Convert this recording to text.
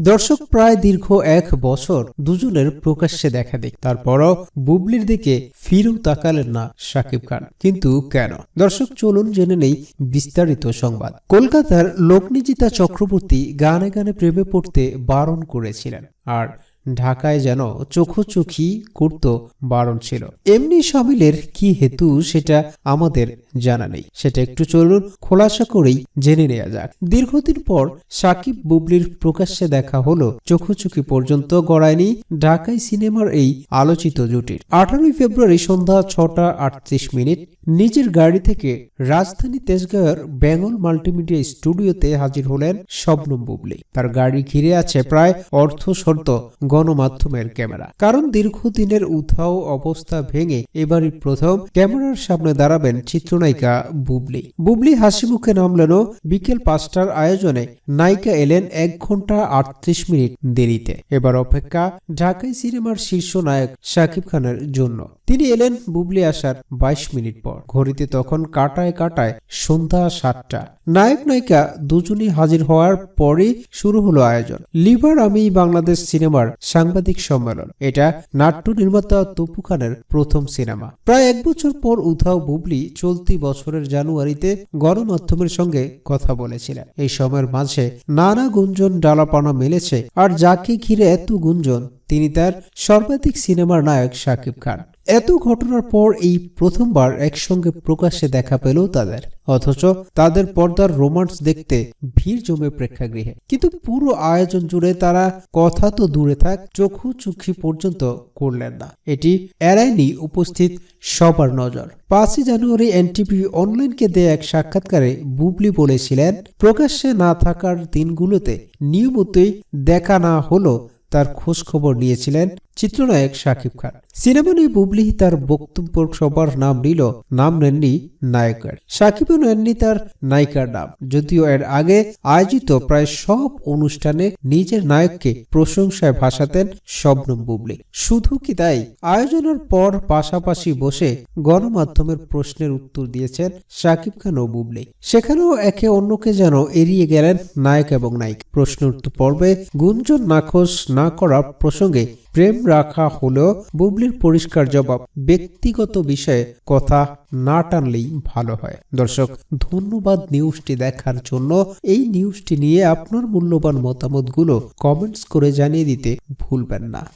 দর্শক প্রায় দীর্ঘ এক বছর দুজনের প্রকাশ্যে দেখা দেয় তারপরও বুবলির দিকে ফিরেও তাকালেন না শাকিব খান। কিন্তু কেন? দর্শক, চলুন জেনে নেই বিস্তারিত সংবাদ। কলকাতার লোকনিজিতা চক্রবর্তী গানে গানে প্রেমে পড়তে বারণ করেছিলেন। আর ঢাকায় যেন চোখোচোখি করত বারণ ছিল। এমনি সামিলের কি হেতু সেটা আমাদের জানা নেই। সেটা একটু চলুন খোলাসা করেই জেনে নেওয়া যাক। দীর্ঘদিন পর সাকিব বুবলির প্রকাশ্যে দেখা হলো চোখোচোখি পর্যন্ত গড়ায়নি ঢাকায় সিনেমার এই আলোচিত জুটির। আঠারোই ফেব্রুয়ারি সন্ধ্যা ছটা আটত্রিশ মিনিট নিজের গাড়ি থেকে রাজধানী তেজগাঁওয়ের বেঙ্গল মাল্টিমিডিয়া স্টুডিওতে হাজির হলেন শবনম বুবলি। তার গাড়ি ঘিরে আছে প্রায় অর্ধশর্ত গণমাধ্যমের ক্যামেরা। কারণ দীর্ঘদিনের উধাও অবস্থা ভেঙে এবারই প্রথম ক্যামেরার সামনে দাঁড়াবেন চিত্রনায়িকা বুবলি। বুবলি হাসি মুখে নামলেনও বিকেল পাঁচটার আয়োজনে নায়িকা এলেন এক ঘণ্টা আটত্রিশ মিনিট দেরিতে। এবার অপেক্ষা ঢাকাই সিনেমার শীর্ষ নায়ক শাকিব খানের জন্য। তিনি এলেন বুবলি আসার বাইশ মিনিট পর। ঘড়িতে তখন কাটায় কাটায় সন্ধ্যা সাতটা। নায়ক নায়িকা দুজনই হাজির হওয়ার পরে শুরু হলো আয়োজন। লিভার আমি বাংলাদেশ সিনেমার সাংবাদিক সম্মেলন। এটা নাট্য নির্মাতা তপু খানের প্রথম সিনেমা। প্রায় এক বছর পর উধাও বুবলি চলতি বছরের জানুয়ারিতে গণমাধ্যমের সঙ্গে কথা বলেছিলেন। এই সময়ের মাঝে নানা গুঞ্জন ডালাপানা মেলেছে, আর যাকে ঘিরে এত গুঞ্জন, তিনি তার সর্বাধিক সিনেমার নায়ক শাকিব খান। এত ঘটনার পর এই প্রথমবার একসঙ্গে প্রকাশ্যে দেখা পেল তাদের। অথচ তাদের পর্দার রোমান্স দেখতে ভিড় জমে প্রেক্ষাগৃহে। কিন্তু পুরো আয়োজন জুড়ে তারা কথা তো দূরে থাক চোখু চুক্ষি পর্যন্ত করলেন না। এটি এড়ায়নি উপস্থিত সবার নজর। পাঁচই জানুয়ারি এনটিভি অনলাইনকে দেয়া এক সাক্ষাৎকারে বুবলি বলেছিলেন, প্রকাশ্যে না থাকার দিনগুলোতে নিয়মিতই দেখা না হলো তার খোঁজ খবর নিয়েছিলেন চিত্রনায়ক শাকিব খান। সিনেমা নিয়ে বুবলি তার বক্তব্য সবার নাম নিল, নাম নেননি নায়কের। সাকিবও নেননি তার নায়িকার নাম, যদিও এর আগে আয়োজিত প্রায় সব অনুষ্ঠানে নিজের নায়ককে প্রশংসায় ভাসাতেন শবনম বুবলি। শুধু কি তাই, আয়োজনের পর পাশাপাশি বসে গণমাধ্যমের প্রশ্নের উত্তর দিয়েছেন শাকিব খান ও বুবলি। সেখানেও একে অন্যকে যেন এড়িয়ে গেলেন নায়ক এবং নায়িক। প্রশ্ন উত্তর পর্বে গুঞ্জন নাখোশ না করা প্রসঙ্গে প্রেম রাখা হলেও বুবলির পরিষ্কার জবাব ব্যক্তিগত বিষয়ে কথা না টানলেই ভালো হয়। দর্শক, ধন্যবাদ নিউজটি দেখার জন্য। এই নিউজটি নিয়ে আপনার মূল্যবান মতামতগুলো কমেন্টস করে জানিয়ে দিতে ভুলবেন না।